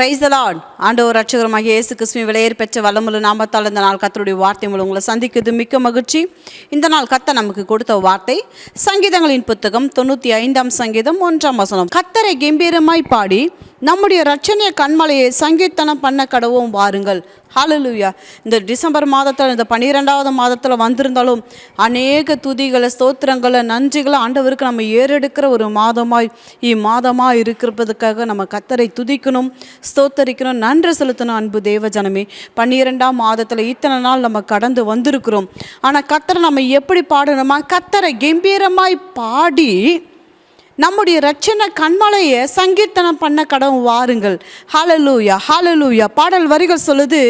Price தலான் ஆண்டவர் ரட்சகரமாகிய இயேசு கிறிஸ்துவின் விலையேறி பெற்ற வல்லமுள்ள நாமத்தால் இந்த நாள் கத்தருடைய வார்த்தை மூலம் உங்களை சந்திக்கிறது. மிக்க மகிழ்ச்சி. இந்த நாள் கத்த நமக்கு கொடுத்த வார்த்தை சங்கீதங்களின் புத்தகம் தொண்ணூற்றி ஐந்தாம் சங்கீதம் ஒன்றாம் வசனம். கத்தரை கம்பீரமாய் பாடி நம்முடைய ரட்சணிய கண்மலையை சங்கீர்த்தனம் பண்ண கடவும் வாருங்கள். ஹalleluya இந்த டிசம்பர் மாதத்தில் இந்த பன்னிரெண்டாவது மாதத்தில் வந்திருந்தாலும் அநேக துதிகளை ஸ்தோத்திரங்களை நன்றிகளை ஆண்டவருக்கு நம்ம ஏறெடுக்கிற ஒரு மாதமாய் இம்மாதமாக இருக்கிறதுக்காக நம்ம கத்தரை துதிக்கணும் ஸ்தோத்தரிக்கணும் நன்றி செலுத்தணும் அன்பு தேவ ஜனமே. பன்னிரெண்டாம் மாதத்தில் இத்தனை நாள் நம்ம கடந்து வந்திருக்கிறோம். ஆனால் கத்தரை நம்ம எப்படி பாடணுமா கத்தரை கம்பீரமாய் பாடி நம்முடைய ரட்சண கண்மலையை சங்கீர்த்தனம் பண்ண கடவும் வாருங்கள். ஹாலலூயா ஹாலலூயா பாடல் வரிகள் சொல்லுது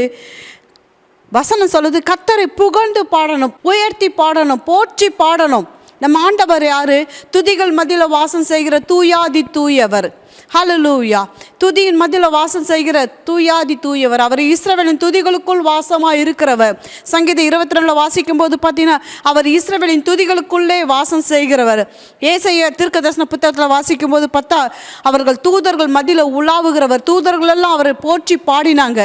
வசனம் சொல்லுது கத்தரை புகழ்ந்து பாடணும் உயர்த்தி பாடணும் போற்றி பாடணும். நம்ம ஆண்டவர் யாரு? துதிகள் மதியில் வாசம் செய்கிற தூயாதி தூயவர். ஹலலூயா துதியின் மத்தியில் வாசம் செய்கிற தூயாதி தூயவர். அவர் இஸ்ரவேலின் துதிகளுக்குள் வாசமாக இருக்கிறவர். சங்கீதம் இருபத்தி ரெண்டில் வாசிக்கும் போது பார்த்தீங்கன்னா அவர் இஸ்ரவேலின் துதிகளுக்குள்ளே வாசம் செய்கிறவர். ஏசைய தீர்க்கதர்சன புத்தகத்தில் வாசிக்கும் போது பார்த்தா அவர்கள் தூதர்கள் மதியில் உலாவுகிறவர். தூதர்கள் எல்லாம் அவரை போற்றி பாடினாங்க.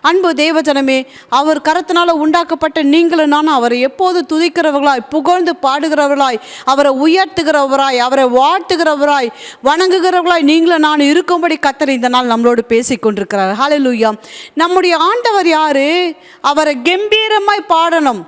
அன்பு தேவஜனமே அவர் கரத்தினால் உண்டாக்கப்பட்ட நீங்களும் நானும் அவரை எப்போது துதிக்கிறவர்களாய் புகழ்ந்து பாடுகிறவர்களாய் அவரை உயர்த்துகிறவராய் அவரை வாழ்த்துகிறவராய் வணங்குகிறவர்களாய் நீங்களும் நான் இருக்கும்படி கத்தர் இந்த நாள் நம்மளோடு பேசிக் கொண்டிருக்கிறார். ஹalleluya நம்முடைய ஆண்டவர் யாரு? அவரை கம்பீரமாய் பாடணும்.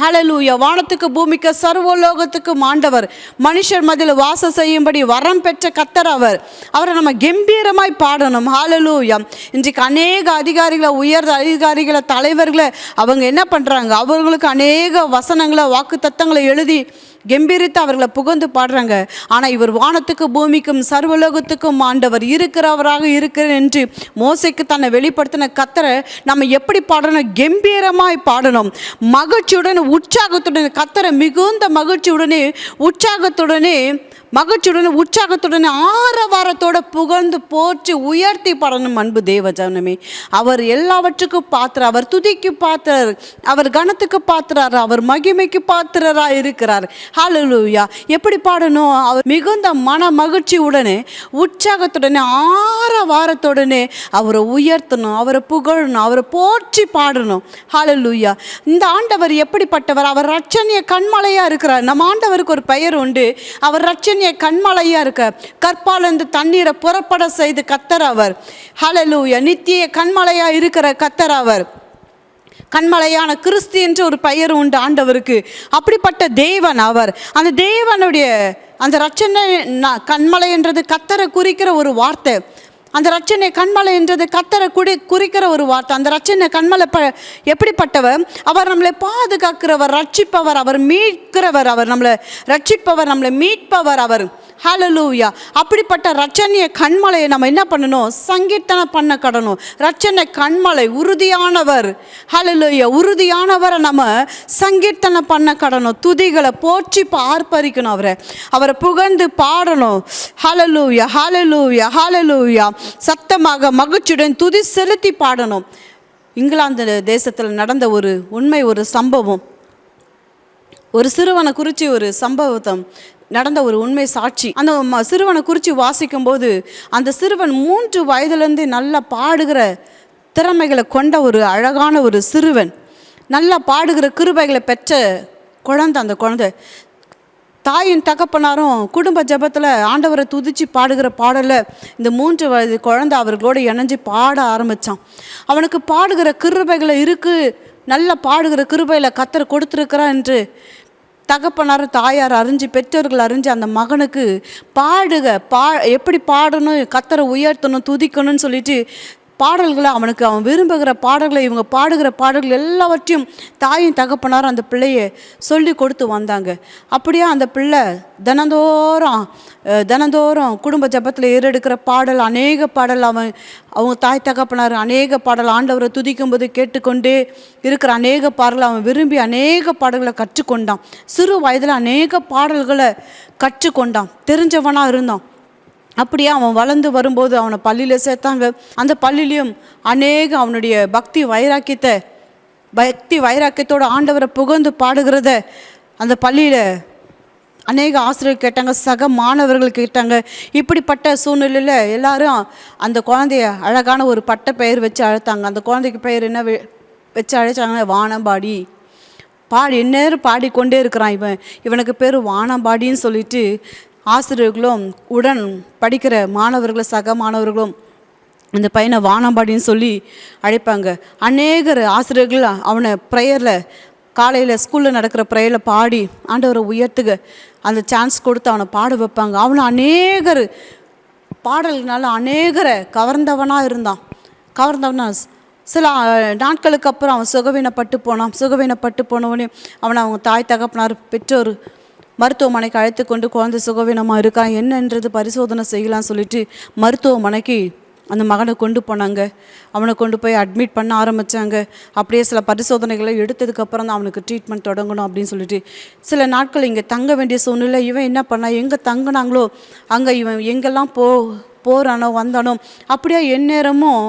ஹலலூய வானத்துக்கு பூமிக்கு சர்வலோகத்துக்கு மாண்டவர். மனுஷர் மதில் வாசம் செய்யும்படி வரம் பெற்ற கத்தர் அவர். அவரை நம்ம கம்பீரமாய் பாடணும். ஹalleluya இன்றைக்கு அநேக அதிகாரிகளை உயர் அதிகாரிகளை தலைவர்களை அவங்க என்ன பண்ணுறாங்க அவர்களுக்கு அநேக வசனங்களை வாக்கு தத்தங்களை எழுதி கம்பீரித்து அவர்களை புகழ்ந்து பாடுறாங்க. ஆனால் இவர் வானத்துக்கு பூமிக்கும் சர்வலோகத்துக்கும் ஆண்டவர் இருக்கிறவராக இருக்கிறேன் என்று மோசைக்கு தன்னை வெளிப்படுத்தின கத்தரை நம்ம எப்படி பாடணும்? கம்பீரமாய் பாடணும். மகிழ்ச்சியுடன் உற்சாகத்துடன் கத்தரை மிகுந்த மகிழ்ச்சியுடனே உற்சாகத்துடனே மகிழ்ச்சியுடன் உற்சாகத்துடனே ஆரவாரத்தோட புகழ்ந்து போற்றி உயர்த்தி பாடணும் அன்பு தேவ ஜனமே அவர் எல்லாவற்றுக்கும் பாத்திர அவர் துதிக்கு பாத்திரர் அவர் கணத்துக்கு பாத்திரார் அவர் மகிமைக்கு பாத்திரரா இருக்கிறார். ஹalleluya எப்படி பாடணும்? அவர் மிகுந்த மன மகிழ்ச்சியுடனே உற்சாகத்துடனே ஆரவாரத்துடனே அவரை உயர்த்தணும் அவரை புகழணும் அவரை போற்றி பாடணும். ஹalleluya இந்த ஆண்டவர் எப்படிப்பட்டவர்? அவர் ரட்சணிய கண்மலையா இருக்கிறார். நம்ம ஆண்டவருக்கு ஒரு பெயர் உண்டு. அவர் ரட்சணிய கண்மலையா இருக்க. கற்பாலிருந்து தண்ணீரை புறப்பட செய்து கத்தர் அவர். ஹலலூய நித்திய கண்மலையா இருக்கிற கத்தர் அவர். கண்மலையான கிறிஸ்து என்ற ஒரு பெயர் உண்டு ஆண்டவருக்கு. அப்படிப்பட்ட தேவன் அவர். அந்த தேவனுடைய அந்த ரச்சனை கண்மலைன்றது கண்மலை என்றது கத்தரை குறிக்கிற ஒரு வார்த்தை. அந்த ரட்சனை கண்மலை என்றது கத்தரை குடி குறிக்கிற ஒரு வார்த்தை. அந்த ரட்சனை கண்மலை ப எப்படிப்பட்டவர்? அவர் நம்மளை பாதுகாக்கிறவர் ரட்சிப்பவர் அவர் மீட்கிறவர் அவர். நம்மளை ரட்சிப்பவர் நம்மளை மீட்பவர் அவர். ஹலலூயா அப்படிப்பட்ட ரச்சனைய கண்மலையை நம்ம என்ன பண்ணணும்? சங்கீர்த்தனை பண்ண கடணும். ரச்சனை கண்மலை உறுதியானவர். ஹலலூயா உறுதியானவரை நம்ம சங்கீர்த்தனம் பண்ண கடணும். துதிகளை போற்றி பார்ப்பறிக்கணும் அவரை. அவரை புகழ்ந்து பாடணும். ஹலலூயா ஹலலூயா ஹலலூயா சத்தமாக மகிழ்ச்சியுடன் துதி செலுத்தி பாடணும். இங்கிலாந்து தேசத்தில் நடந்த ஒரு உண்மை ஒரு சம்பவம். ஒரு சிறுவனை குறித்து ஒரு சம்பவத்தை நடந்த ஒரு உண்மை சாட்சி. அந்த ம- சிறுவனை குறித்து வாசிக்கும்போது அந்த சிறுவன் மூன்று வயதுலேருந்து நல்லா பாடுகிற திறமைகளை கொண்ட ஒரு அழகான ஒரு சிறுவன். நல்லா பாடுகிற கிருபைகளை பெற்ற குழந்தை அந்த குழந்தை. தாயின் தகப்பனாரும் குடும்ப ஜெபத்தில் ஆண்டவரை துதிச்சு பாடுகிற பாடலை இந்த மூன்று வயது குழந்தை அவர்களோட இணைஞ்சு பாட ஆரம்பித்தான் அவனுக்கு பாடுகிற கிருபைகளை இருக்குது நல்லா பாடுகிற கிருபையில் கத்தர் கொடுத்துருக்கிறான் என்று தகப்பனார் தாயார் அறிஞ்சு பெற்றோர்கள் அறிஞ்சு அந்த மகனுக்கு பாடுக பா எப்படி பாடணும் கத்தரை உயர்த்தணும் துதிக்கணும்னு சொல்லிட்டு பாடல்களை அவனுக்கு அவன் விரும்புகிற பாடல்களை இவங்க பாடுகிற பாடல்கள் எல்லாவற்றையும் தாயும் தகப்பனாரும் அந்த பிள்ளையை சொல்லி கொடுத்து வந்தாங்க. அப்படியே அந்த பிள்ளை தினந்தோறும் தினந்தோறும் குடும்ப ஜபத்தில் ஏறெடுக்கிற பாடல் அநேக பாடல் அவன் அவங்க தாய் தகப்பனார் அநேக பாடல் ஆண்டவரை துதிக்கும்போது கேட்டுக்கொண்டே இருக்கிற அநேக பாடல்களை அவன் விரும்பி அநேக பாடல்களை கற்றுக்கொண்டான். சிறு வயதில் அநேக பாடல்களை கற்றுக்கொண்டான். தெரிஞ்சவனாக இருந்தான். அப்படியே அவன் வளர்ந்து வரும்போது அவனை பள்ளியில் சேர்த்தாங்க. அந்த பள்ளியிலையும் அநேக அவனுடைய பக்தி வைராக்கியத்தை பக்தி வைராக்கியத்தோட ஆண்டவரை புகழ்ந்து பாடுகிறத அந்த பள்ளியில் அநேக ஆசிரியர் கேட்டாங்க சக மாணவர்கள் கேட்டாங்க. இப்படிப்பட்ட சூழ்நிலையில் எல்லாரும் அந்த குழந்தைய அழகான ஒரு பட்ட பெயர் வச்சு அழைத்தாங்க. அந்த குழந்தைக்கு பெயர் என்ன வெ- வச்சு அழைச்சாங்க? வானம்பாடி. பாடி இந்நேரம் பாடிக்கொண்டே இருக்கிறான் இவன். இவனுக்கு பேர் வானம்பாடின்னு சொல்லிட்டு ஆசிரியர்களும் உடன் படிக்கிற மாணவர்களும் சக மாணவர்களும் இந்த பையனை வானம்பாடின்னு சொல்லி அழைப்பாங்க. அநேகர் ஆசிரியர்கள் அவனை ப்ரேயரில் காலையில் ஸ்கூலில் நடக்கிற ப்ரேயரில் பாடி ஆண்டவரை உயர்த்துக அந்த சான்ஸ் கொடுத்து அவனை பாட வைப்பாங்க. அவனை அநேகர் பாடல்னால அநேகரை கவர்ந்தவனாக இருந்தான். கவர்ந்தவனா சில நாட்களுக்கு அப்புறம் அவன் சுகவீனப்பட்டு போனான். சுகவீனப்பட்டு போனவனே அவனை அவங்க தாய் தகப்பனார் பெற்றோர் மருத்துவமனைக்கு அழைத்து கொண்டு குழந்தை சுகவீனமாக இருக்கான் என்னன்றது பரிசோதனை செய்யலாம்னு சொல்லிட்டு மருத்துவமனைக்கு அந்த மகனை கொண்டு போனாங்க. அவனை கொண்டு போய் அட்மிட் பண்ண ஆரம்பித்தாங்க அப்படியே சில பரிசோதனைகளை எடுத்ததுக்கப்புறம் தான் அவனுக்கு ட்ரீட்மெண்ட் தொடங்கணும் அப்படின்னு சொல்லிட்டு. சில நாட்கள் இங்கே தங்க வேண்டிய சூழ்நிலை இவன் என்ன பண்ணா எங்கே தங்கினாங்களோ அங்கே இவன் எங்கெல்லாம் போ போகிறானோ வந்தானோ அப்படியே எந்நேரமும்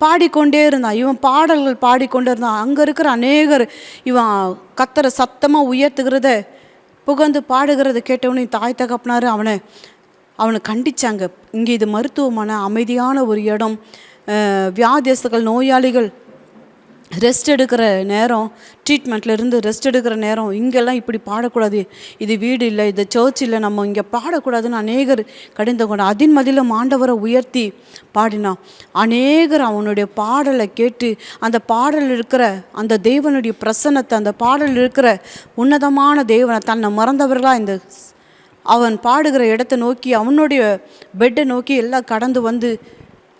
பாடிக்கொண்டே இருந்தான். இவன் பாடல்கள் பாடிக்கொண்டே இருந்தான். அங்கே இருக்கிற அநேகர் இவன் கத்தரை சத்தமாக உயர்த்துகிறத புகழ்ந்து பாடுகிறத கேட்டவனே தாய் தகப்பனார் அவனை அவனை கண்டிச்சாங்க. இங்கே இது மருத்துவமனை அமைதியான ஒரு இடம். அஹ், வியாதியஸ்தர்கள் நோயாளிகள் ரெஸ்ட் எடுக்கிற நேரம் ட்ரீட்மெண்ட்ல இருந்து ரெஸ்ட் எடுக்கிற நேரம் இங்கெல்லாம் இப்படி பாடக்கூடாது. இது வீடு இல்லை இது சர்ச் இல்லை நம்ம இங்கே பாடக்கூடாதுன்னு அநேகர் கடிந்து கொண்ட அதன் மதியில் மாண்டவரை உயர்த்தி பாடினான் அநேகர் அவனுடைய பாடலை கேட்டு அந்த பாடல் இருக்கிற அந்த தேவனுடைய பிரசன்னத்தை அந்த பாடல் இருக்கிற உன்னதமான தேவனை தன்னை மறந்தவர்களாக இந்த அவன் பாடுகிற இடத்தை நோக்கி அவனுடைய பெட்டை நோக்கி எல்லாம் கடந்து வந்து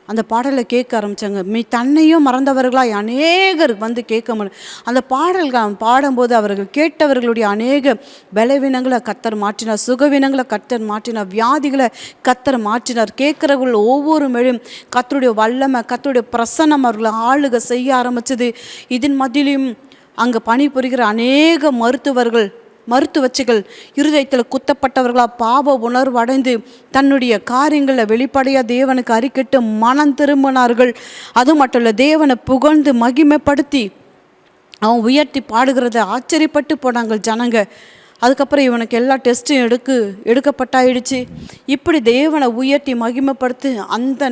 அந்த பாடலை கேட்க ஆரம்பித்தாங்க மீ தன்னையும் மறந்தவர்களாய் அநேகர் வந்து கேட்க முடியும் அந்த பாடல்கள் பாடும்போது அவர்கள் கேட்டவர்களுடைய அநேக பலவீனங்களை கத்தர் மாற்றினார் சுகவீனங்களை கத்தர் மாற்றினார் வியாதிகளை கத்தர் மாற்றினார். கேட்குறவர்கள் ஒவ்வொரு மேலும் கத்தருடைய வல்லமை கத்தருடைய பிரசன்னம் அவர்களை ஆளுக செய்ய ஆரம்பிச்சது. இதன் மத்தியிலையும் அங்கே பணிபுரிகிற அநேக மருத்துவர்கள் மருத்துவச்சிகள் இருதயத்தில் குத்தப்பட்டவர்களாக பாவ உணர்வடைந்து தன்னுடைய காரியங்களை வெளிப்படையாக தேவனுக்கு அறிக்கிட்டு மனம் திரும்பினார்கள். அது மட்டும் இல்லை தேவனை புகழ்ந்து மகிமைப்படுத்தி அவன் உயர்த்தி பாடுகிறத ஆச்சரியப்பட்டு போனாங்க ஜனங்க. அதுக்கப்புறம் இவனுக்கு எல்லா டெஸ்ட்டும் எடுக்கு எடுக்கப்பட்டாயிடுச்சு. இப்படி தேவனை உயர்த்தி மகிமைப்படுத்தி அந்த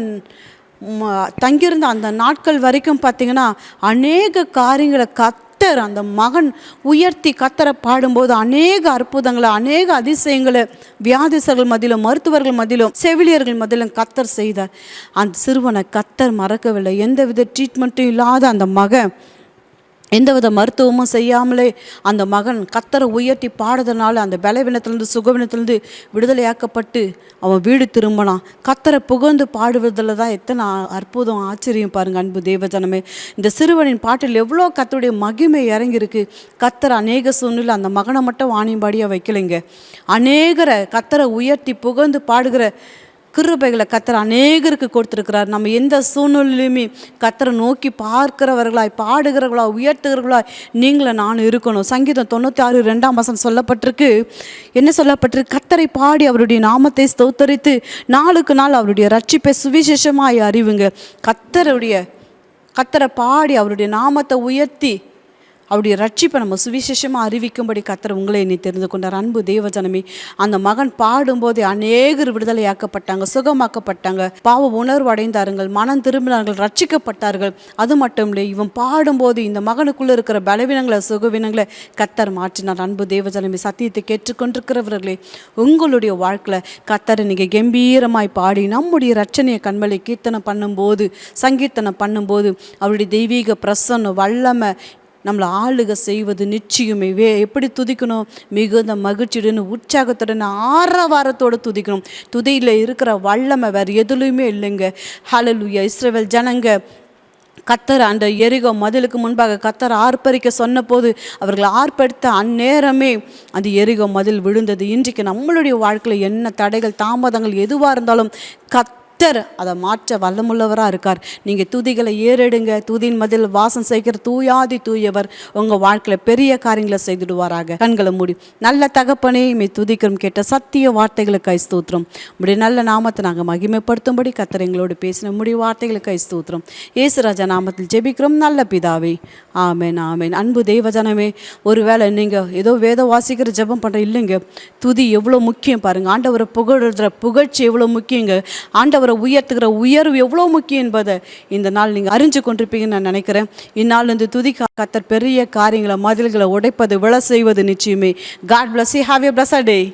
தங்கியிருந்த அந்த நாட்கள் வரைக்கும் பார்த்திங்கன்னா அநேக காரியங்களை கத் கத்தர் அந்த மகன் உயர்த்தி கத்தரை பாடும்போது அநேக அற்புதங்களை அநேக அதிசயங்களை வியாதிசர்கள் மதியிலும் மருத்துவர்கள் மதியிலும் செவிலியர்கள் மதியிலும் கத்தர் செய்தார். அந்த சிறுவனை கத்தர் மறக்கவில்லை. எந்தவித ட்ரீட்மெண்ட்டும் இல்லாத அந்த மகன் எந்தவித மருத்துவமும் செய்யாமலே அந்த மகன் கத்தரை உயர்த்தி பாடுறதுனால அந்த பலவீனத்திலிருந்து சுகவீனத்திலிருந்து விடுதலையாக்கப்பட்டு அவன் வீடு திரும்பினான். கத்தரை புகழ்ந்து பாடுவதில் தான் எத்தனை அற்புதம் ஆச்சரியம் பாருங்கள் அன்பு தேவஜனமே. இந்த சிறுவனின் பாட்டில் எவ்வளோ கத்தருடைய மகிமை இறங்கியிருக்கு. கத்தர் அநேக சூழ்நிலை அந்த மகனை மட்டும் வாணியம்பாடியாக வைக்கலைங்க. அநேகரை கத்தரை உயர்த்தி புகழ்ந்து பாடுகிற கிருபைகளை கத்தர் அநேகருக்கு கொடுத்துருக்கிறார். நம்ம எந்த சூழ்நிலையுமே கத்தரை நோக்கி பார்க்கிறவர்களாய் பாடுகிறவர்களா உயர்த்துகிறவர்களாய் நீங்களும் நான் இருக்கணும். சங்கீதம் தொண்ணூற்றி ஆறு ரெண்டாம் வசனம் சொல்லப்பட்டிருக்கு. என்ன சொல்லப்பட்டிருக்கு? கத்தரை பாடி அவருடைய நாமத்தை ஸ்தோத்தரித்து நாளுக்கு நாள் அவருடைய ரட்சிப்பை சுவிசேஷமாய் அறிவுங்க. கத்தருடைய கத்தரை பாடி அவருடைய நாமத்தை உயர்த்தி அவருடைய ரட்சிப்பை நம்ம சுவிசேஷமாக அறிவிக்கும்படி கத்தர் உங்களை நீ தெரிந்து கொண்டார். அன்பு தேவஜனமே அந்த மகன் பாடும்போதே அநேகர் விடுதலையாக்கப்பட்டாங்க சுகமாக்கப்பட்டாங்க. பாவ உணர்வு அடைந்தார்கள் மனம் திரும்பினார்கள் ரட்சிக்கப்பட்டார்கள். அது மட்டும் இல்லை இவன் பாடும்போது இந்த மகனுக்குள்ளே இருக்கிற பலவீனங்களை சுகவீனங்களை கத்தர் மாற்றினார். அன்பு தேவஜனமே சத்தியத்தை கேட்டுக்கொண்டிருக்கிறவர்களே உங்களுடைய வாழ்க்கையில் கத்தரை நீங்கள் கம்பீரமாய் பாடி நம்முடைய ரட்சனையை கண்மலை கீர்த்தனை பண்ணும்போது சங்கீர்த்தனை பண்ணும்போது அவருடைய தெய்வீக பிரசன்னம் வல்லமை நம்மளை ஆளுக செய்வது நிச்சயமே. வே எப்படி துதிக்கணும்? மிகுந்த மகிழ்ச்சியுடன் உற்சாகத்துடன் ஆரவாரத்தோடு துதிக்கணும். துதியில் இருக்கிற வல்லமை வேறு எதுலையுமே இல்லைங்க. ஹலலுயா இஸ்ரவேல் ஜனங்க கத்தர் அந்த எரிகோ மதிலுக்கு முன்பாக கத்தர் ஆர்ப்பரிக்க சொன்னபோது அவர்கள் ஆர்ப்பரித்த அந்நேரமே அந்த எரிகோ மதில் விழுந்தது. இன்றைக்கு நம்மளுடைய வாழ்க்கையில் என்ன தடைகள் தாமதங்கள் எதுவாக இருந்தாலும் கத் கத்தர் அதை மாற்ற வல்லமுள்ளவராக இருக்கார். நீங்கள் துதிகளை ஏறெடுங்க. துதியின் மதில் வாசம் செய்கிற தூயாதி தூயவர் உங்கள் வாழ்க்கையில் பெரிய காரியங்களை செய்துடுவாராக. கண்களை மூடி. நல்ல தகப்பனே இமை துதிக்கிறோம் கேட்ட சத்திய வார்த்தைகளுக்கு ஸ்தோத்திரம். இப்படி நல்ல நாமத்தை நாங்கள் மகிமைப்படுத்தும்படி கத்தர் எங்களோடு பேசின முடிவு வார்த்தைகளுக்கு ஸ்தோத்திரம். ஏசுராஜா நாமத்தில் ஜெபிக்கிறோம். நல்ல பிதாவே. ஆமேன் ஆமேன். அன்பு தெய்வஜனமே ஒருவேளை நீங்கள் ஏதோ வேதம் வாசிக்கிற ஜெபம் பண்ணுற இல்லைங்க. துதி எவ்வளோ முக்கியம் பாருங்கள் ஆண்டவரை புகழ்கிற புகழ்ச்சி எவ்வளோ முக்கியங்க. ஆண்டவர் உயர்த்துகிற உயர்வு எவ்வளோ முக்கியம் என்பதை இந்த நாள் நீங்கள் அறிஞ்சு கொண்டிருப்பீங்கன்னு நான் நினைக்கிறேன். இந்நாள் இந்த துதி கத்தர் பெரிய காரியங்களை மதில்களை உடைப்பது விழ செய்வது நிச்சயமே. God bless you have a blessed day